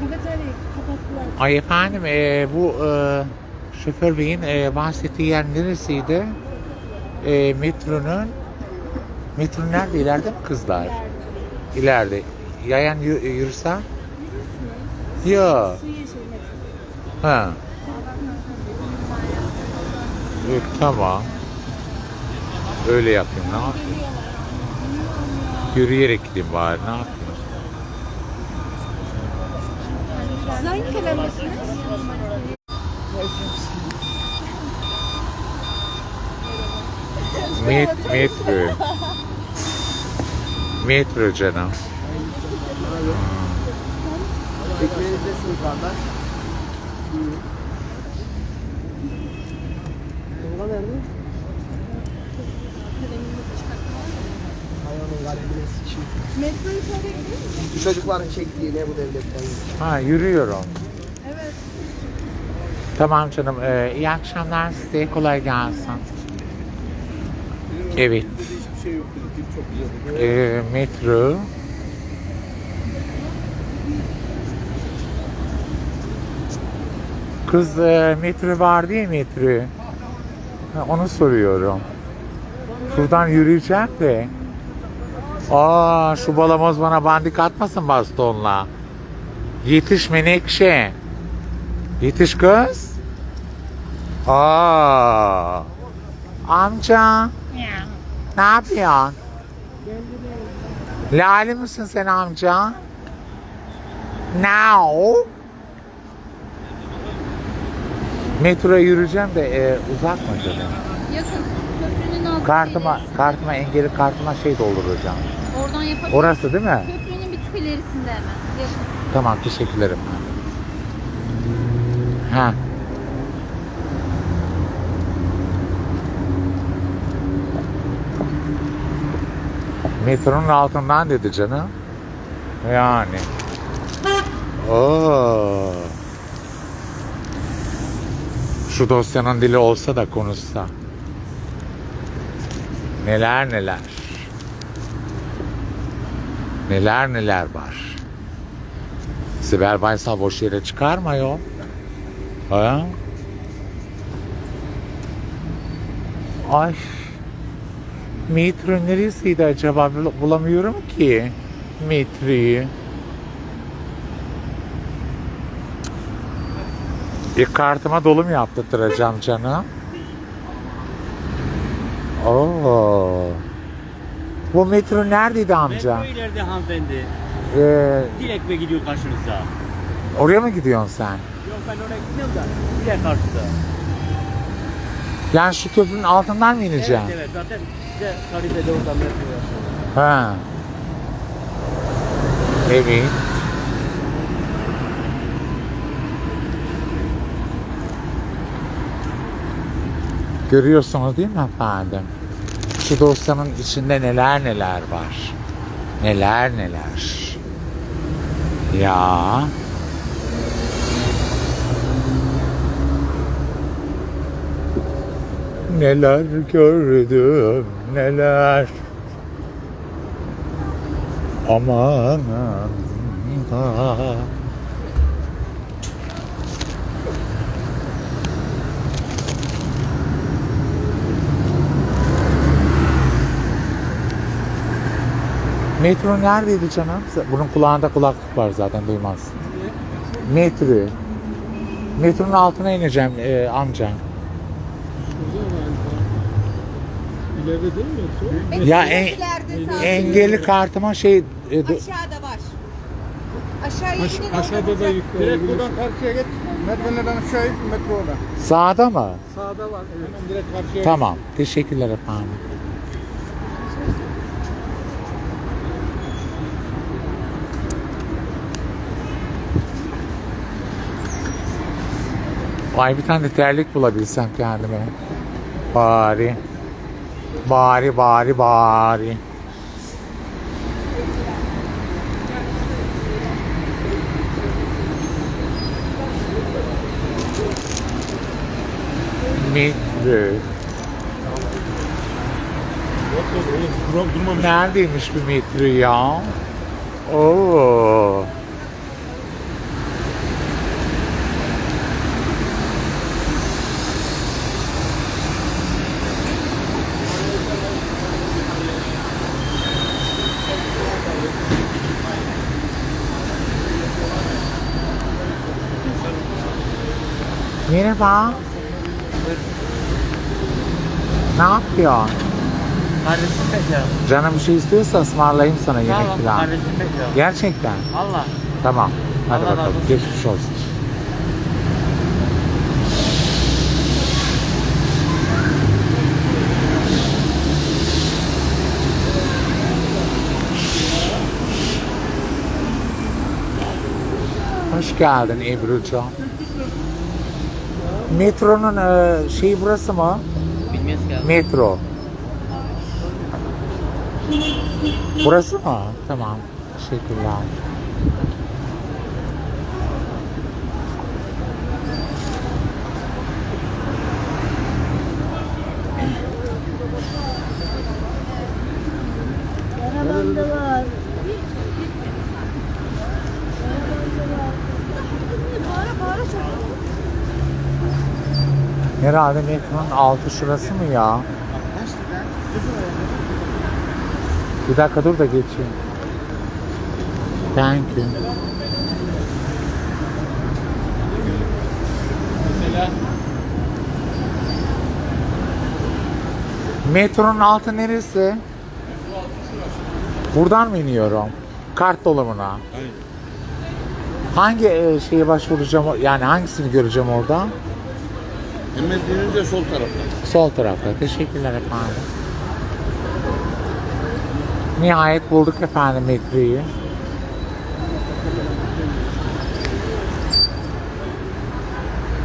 Kafeteryayı kapattılar. Ay efendim e, bu e, şoför beyin e, bahsettiği yer neresiydi? E, metronun metro nerede? İleride mi kızlar? İleride. Yayan yü- yürüsem? Yok. Ha. Yok, tamam. Öyle yapayım. Ne yapayım? Yürüyerek gideyim bari. Ne yapayım? Siz hangi kalemdesiniz? Met, metro. Metro canım. Ekmeğinizdesin yukarıda. Kalemine sıçayım. Metro yukarıya gidiyor çocukların çektiği ne bu devletten? Ha yürüyorum. Evet. Tamam canım. Ee, iyi akşamlar size. Kolay gelsin. Evet. Hiçbir şey yok. Tip çok güzel. Ee, metro. Kız e, metro var değil mi metro? Ha, onu soruyorum. Şuradan yürüyeceğim de. Aa şu balamoz bana bandik atmasın bastonla. Yetiş menekşe. Yetiş kız. Aa. Amca. Ne yapıyorsun? Lale misin sen amca? Now. Metroya yürüyeceğim de e, uzak mı canım? Yakın. Köprünün altı. Kartıma, kartıma engeli kartıma şey dolduracağım. Oradan yapabilir. Orası değil mi? Köprünün bir tık ilerisinde hemen. Yakın. Tamam teşekkürlerim. Ha. Metronun altından dedi canım. Yani. Oo. Şu dosyanın dili olsa da konuşsa. Neler neler. Neler neler var. Sibel Baysal boş yere çıkarma yok. Ha? Ay. Metro neresiydi acaba? Bul- Bulamıyorum ki. Metroyu. İlk kartıma dolum yaptırtıracağım canım. Oo. Bu metro neredeydi amca? Metro ileride hanımefendi. Ee, Direkt mi gidiyor karşınıza? oraya mı gidiyorsun sen? Yok ben oraya gitmiyorum da. Direkt karşıda. Yani şu köprünün altından mı ineceğim? Evet evet zaten size tarifede oradan metro. Ha. Evet. Görüyorsunuz değil mi efendim? Şu dosyanın içinde neler neler var. Neler neler. Ya. Neler gördüm neler. Aman da. Metro neredeydi canım? Bunun kulağında kulaklık var zaten duymaz. Metro. Metronun altına ineceğim e, amca. İleride değil mi yoksa? Ya en, engelli kartıma şey e, Aşağıda var. Aşağıya inin. Aşağıda da yük. Direkt buradan karşıya git. Merdivenlerden aşağı in, metro orada. sağda mı? Sağda var. Evet. Direkt karşıya Tamam. Teşekkürler efendim. Ay bir tane de terlik bulabilsem kendime. Bari. Bari bari bari. Mitri. Neredeymiş bu metro ya? Oo. Merhaba. Ne yapıyorsun? Kardeşim bekliyorum. Canım bir şey istiyorsa ısmarlayayım sana yemek Tamam falan. kardeşim bekliyorum. Gerçekten. Allah. Tamam. Hadi Allah razı bakalım. olsun. Geçmiş olsun. Hoş geldin Ebru'cu. Metronun e, şeyi burası mı? Bilmiyoruz ki abi. Metro. Burası mı? Tamam. Teşekkürler. Herhalde metronun altı şurası mı ya? Bir dakika dur da geçeyim. Thank you. Metronun altı neresi? Buradan mı iniyorum? Kart dolabına. Hangi e, şeye başvuracağım? Yani hangisini göreceğim orada? Hemen dönünce sol tarafta. Sol tarafta. Teşekkürler efendim. Nihayet bulduk efendim metroyu.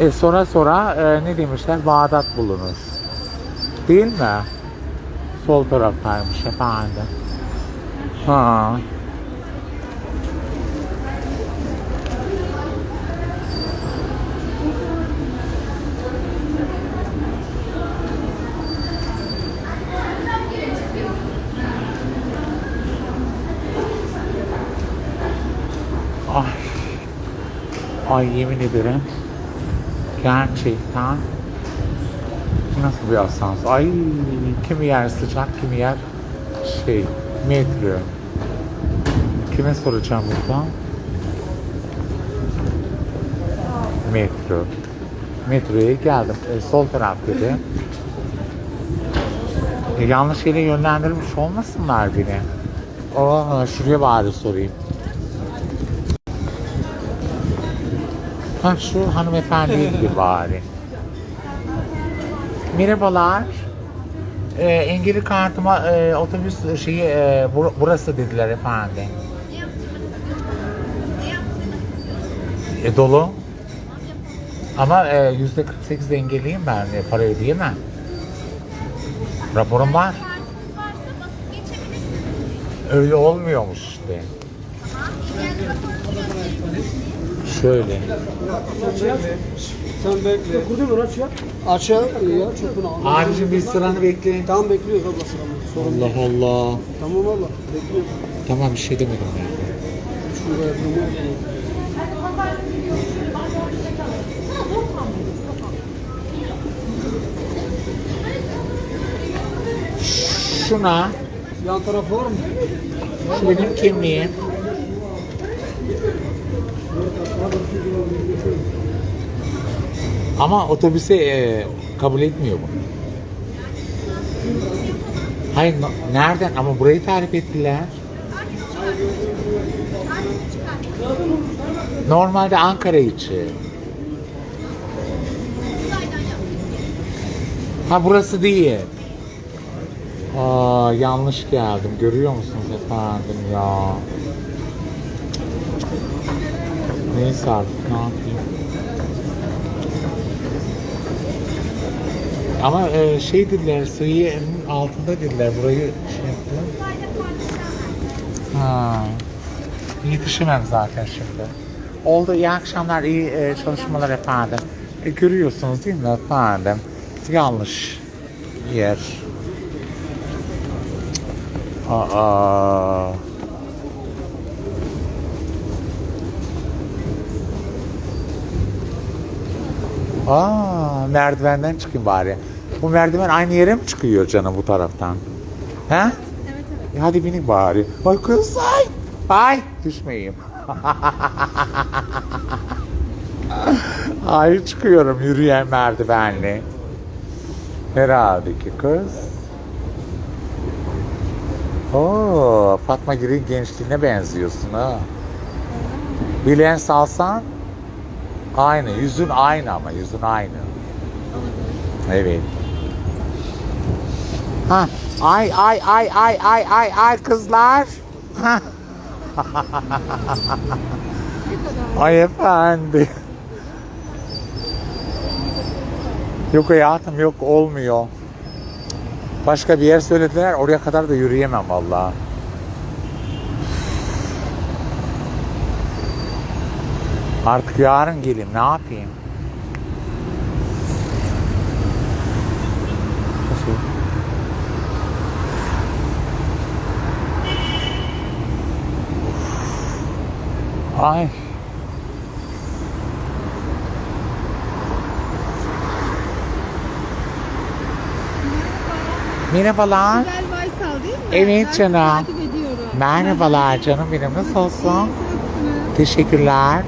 E sonra sonra e, ne demişler? Bağdat bulunur. Değil mi? Sol taraftaymış efendim. Ha. Ay yemin ederim. Gerçekten nasıl bir asans? Ay kimi yer sıcak, kimi yer şey metro. Kime soracağım burada? Metro. Metroya geldim. E, sol taraf dedi. E, yanlış yere yönlendirmiş olmasınlar beni. Aa, şuraya bari sorayım. Ha şu hanımefendiye gibi bari. Merhabalar. Ee, engelli kartıma e, otobüs şeyi e, bur- burası dediler efendim. E, dolu. Ama e, yüzde 48 engelliyim ben. E, para ödeyemem. Raporum var. Öyle olmuyormuş işte. Şöyle. Sen bekle. Kurdu mu aç ya? Aşağı ya çöpünü al. Abicim bir sıranı bekleyin. Tamam bekliyoruz abla sıramızı. Sorun değil. Allah Allah. Tamam abla bekliyoruz. Tamam bir şey demedim ben. Şurada yapalım. Şuna Yan taraf var mı? şu benim kimliğim. Ama otobüse e, kabul etmiyor bu. Hayır nereden ama burayı tarif ettiler. Normalde Ankara içi. Ha burası değil. Aa yanlış geldim. Görüyor musunuz efendim ya? Neyse artık ne yapayım. Ama e, şey dediler sığıyenin altında dediler burayı şey yaptılar. Ha. Yetişemem zaten şimdi. Oldu iyi akşamlar iyi e, çalışmalar efendim. E, görüyorsunuz değil mi efendim? Yanlış yer. Aa. Aa, merdivenden çıkayım bari. Bu merdiven aynı yere mi çıkıyor canım bu taraftan? He? Evet evet. E hadi binin bari. Ay kız ay. Ay düşmeyeyim. Ay çıkıyorum yürüyen merdivenle. Herhalde ki kız. Oo, Fatma Giri'nin gençliğine benziyorsun ha. Bilen salsan aynı. Yüzün aynı ama yüzün aynı. Evet. Ha, ay ay ay ay ay ay ay kızlar. Ay efendi. Yok hayatım yok olmuyor. Başka bir yer söylediler oraya kadar da yürüyemem vallahi. Artık yarın geleyim ne yapayım? Ay. Merhabalar. Sibel Baysal değil mi? Evet Ben canım. Merhabalar canım benim nasılsın? Teşekkürler.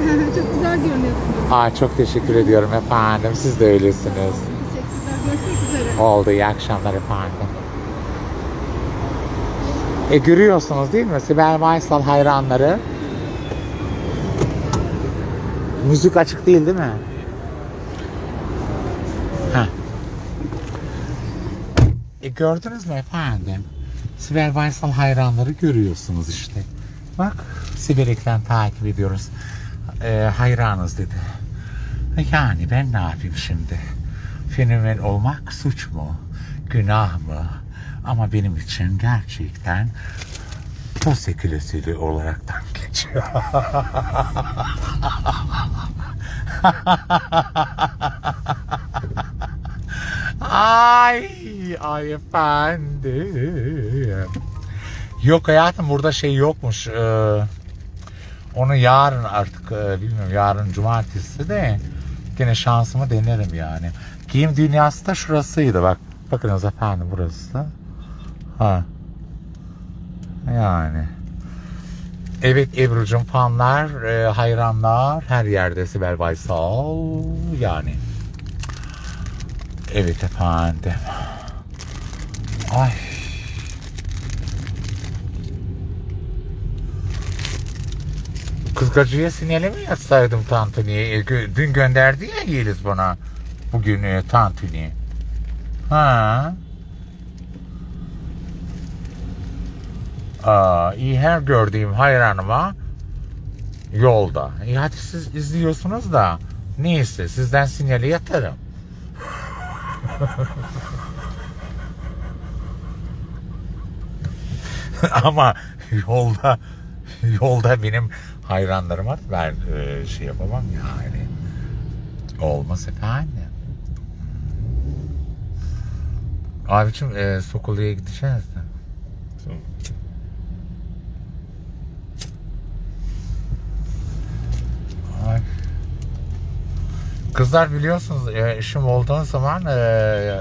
Çok güzel görünüyorsunuz. Aa, çok teşekkür ediyorum efendim. Siz de öylesiniz. Teşekkürler. Görüşmek üzere. Oldu iyi akşamlar efendim. E görüyorsunuz değil mi Sibel Baysal hayranları? Müzik açık değil değil mi? Heh. E gördünüz mü efendim? Sibel Baysal hayranları görüyorsunuz işte. Bak Sibel'den takip ediyoruz. E, hayranız dedi. Yani ben ne yapayım şimdi? Fenomen olmak suç mu? Günah mı? Ama benim için gerçekten prosekülesili olaraktan geçiyor. ay, ay efendim. Yok hayatım burada şey yokmuş. Ee, onu yarın artık e, bilmiyorum yarın cumartesi de gene şansımı denerim yani. Giyim dünyası da şurasıydı bak. Bakınız efendim burası. Ha. Yani. Evet Ebru'cum fanlar, e, hayranlar her yerde Sibel Baysal yani. Evet efendim. Ay. Kızgacıya sinyale mi yatsaydım tantuniyi? E, dün gönderdi ya Yeliz bana bugün e, tantuni. Ha. Aa, iyi her gördüğüm hayranıma yolda. İyi hadi siz izliyorsunuz da neyse sizden sinyali yatarım. Ama yolda yolda benim hayranlarıma ben e, şey yapamam yani. Olmaz efendim. Abicim e, Sokolu'ya gideceğiz de. Ay. Kızlar biliyorsunuz e, işim olduğu zaman e,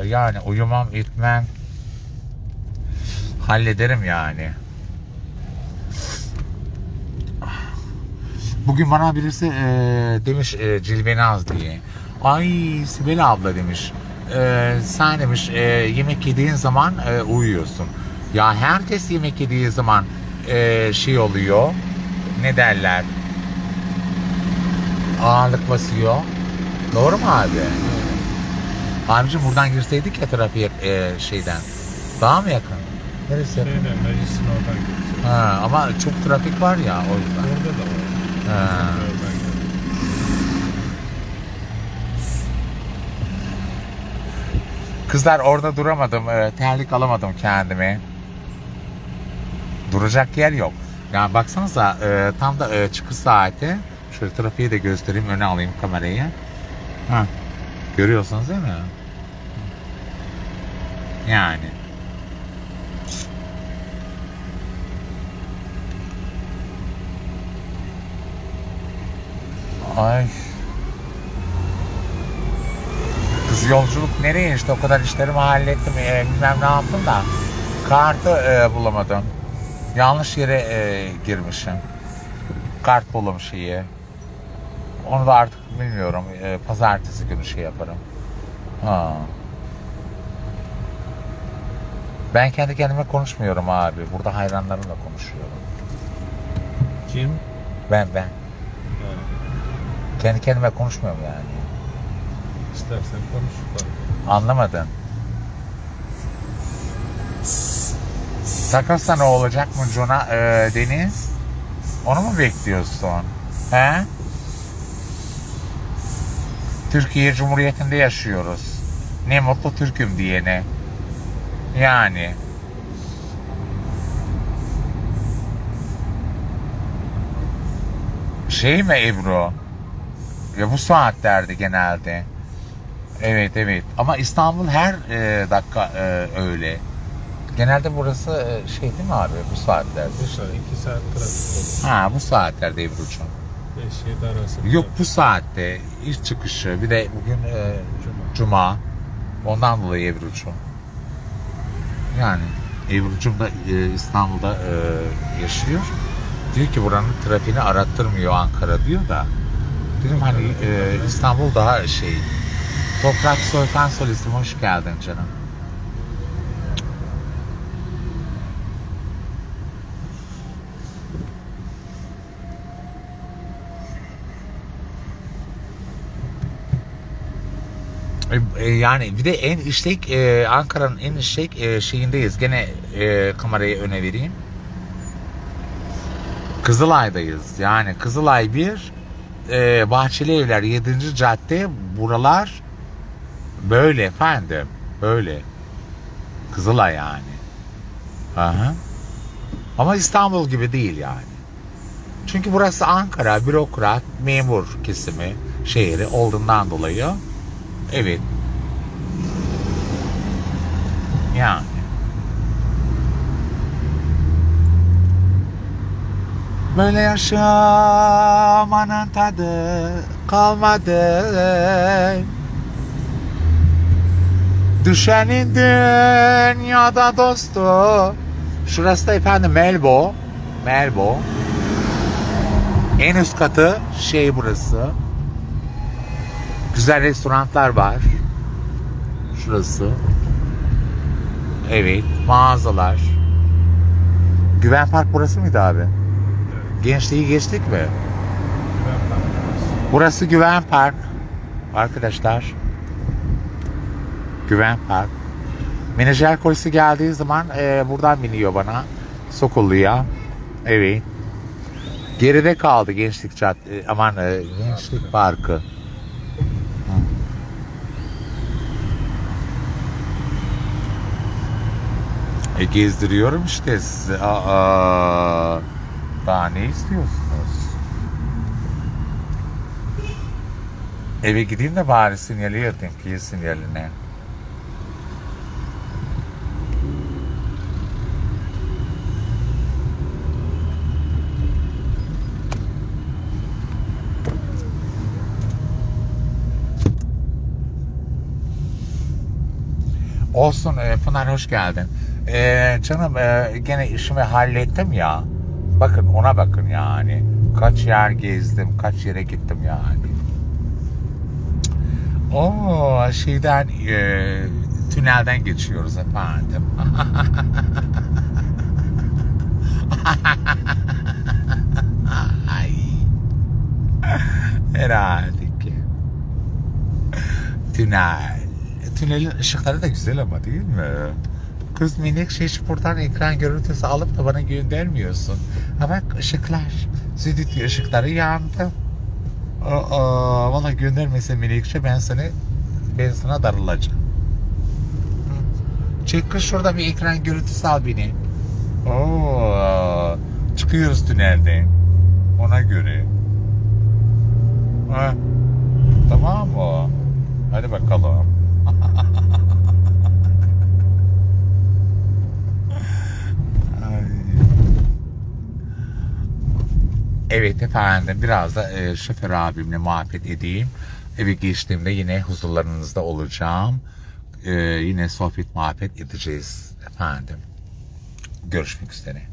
yani uyumam itmem hallederim yani. Bugün bana birisi e, demiş e, Cilvenaz diye. Ay Sibel abla demiş. E, sen demiş e, yemek yediğin zaman e, uyuyorsun. Ya herkes yemek yediği zaman e, şey oluyor. Ne derler? Ağırlık basıyor. Doğru mu abi? Abicim buradan girseydik ya trafiğe e, şeyden. Daha mı yakın? Neresi yakın? Şeyden, meclisin oradan gideceğiz. Ha, ama çok trafik var ya o yüzden. Orada da var. Kızlar orada duramadım. e, Terlik alamadım kendime. Duracak yer yok. Yani baksanıza e, tam da e, çıkış saati. Şöyle trafiği de göstereyim. Öne alayım kamerayı. Ha. Görüyorsunuz değil mi? Yani. Ay. Kız yolculuk nereye işte o kadar işlerimi hallettim e, bilmem ne yaptım da kartı e, bulamadım. Yanlış yere e, girmişim. Kart bulum şeyi. Onu da artık bilmiyorum. Ee, pazartesi günü şey yaparım. Ha. Ben kendi kendime konuşmuyorum abi. Burada hayranlarımla konuşuyorum. Kim? Ben ben. Kendi kendime konuşmuyorum yani. İstersen konuş. Anlamadın. Takasla ne olacak mı Cuna e, Deniz? Onu mu bekliyorsun? He? Türkiye Cumhuriyeti'nde yaşıyoruz. Ne mutlu Türk'üm diyene. Yani. Şey mi Ebru? Ya bu saatlerde genelde. Evet evet ama İstanbul her e, dakika e, öyle. Genelde burası e, şey değil mi abi bu saatlerde? Dışarı iki saat trafik olur. Ha bu saatlerde Ebru'cum. 5-7 arası. Yok bu saatte iş çıkışı bir de bugün e, Cuma. Ondan dolayı Ebru'cum. Yani Ebru'cum da e, İstanbul'da e, yaşıyor. Diyor ki buranın trafiğini arattırmıyor Ankara diyor da. Dedim hani e, İstanbul daha şey. Toprak Soykan Solistim hoş geldin canım. E, e, yani bir de en işlek e, Ankara'nın en işlek e, şeyindeyiz. Gene e, kamerayı öne vereyim. Kızılay'dayız. Yani Kızılay 1 e, Bahçeli Evler 7. cadde buralar böyle efendim. Böyle. Kızılay yani. Aha. Ama İstanbul gibi değil yani. Çünkü burası Ankara, bürokrat, memur kesimi şehri olduğundan dolayı evet. Yani. Böyle yaşamanın tadı kalmadı. Düşenin dünyada dostu. Şurası da efendim Melbo. Melbo. En üst katı şey burası. Güzel restoranlar var. Şurası. Evet, mağazalar. Güven Park burası mıydı abi? Gençliği geçtik mi? Burası Güven Park. Arkadaşlar. Güven Park. Menajer kolisi geldiği zaman e, buradan biniyor bana. Sokullu'ya. Evet. Geride kaldı Gençlik Cadde, aman e, Gençlik Parkı. E, gezdiriyorum işte size. Aa, daha ne istiyorsunuz? Eve gideyim de bari sinyali yatayım ki sinyaline. Olsun e, Pınar hoş geldin. E, canım e, gene işimi hallettim ya. Bakın ona bakın yani. Kaç yer gezdim, kaç yere gittim yani. O şeyden e, tünelden geçiyoruz efendim. Ay. Herhalde ki. Tünel. Tünelin ışıkları da güzel ama değil mi? Kız minik şey buradan ekran görüntüsü alıp da bana göndermiyorsun. Ha bak ışıklar. Züdüt ışıkları yandı. Aa, valla göndermese minikçe ben seni ben sana darılacağım. Çek kız şurada bir ekran görüntüsü al beni. Oo, çıkıyoruz tünelden. Ona göre. Ha, tamam mı? Hadi bakalım. Ay. Evet efendim biraz da e, şoför abimle muhabbet edeyim. Eve geçtiğimde yine huzurlarınızda olacağım. E, yine sohbet muhabbet edeceğiz efendim. Görüşmek üzere.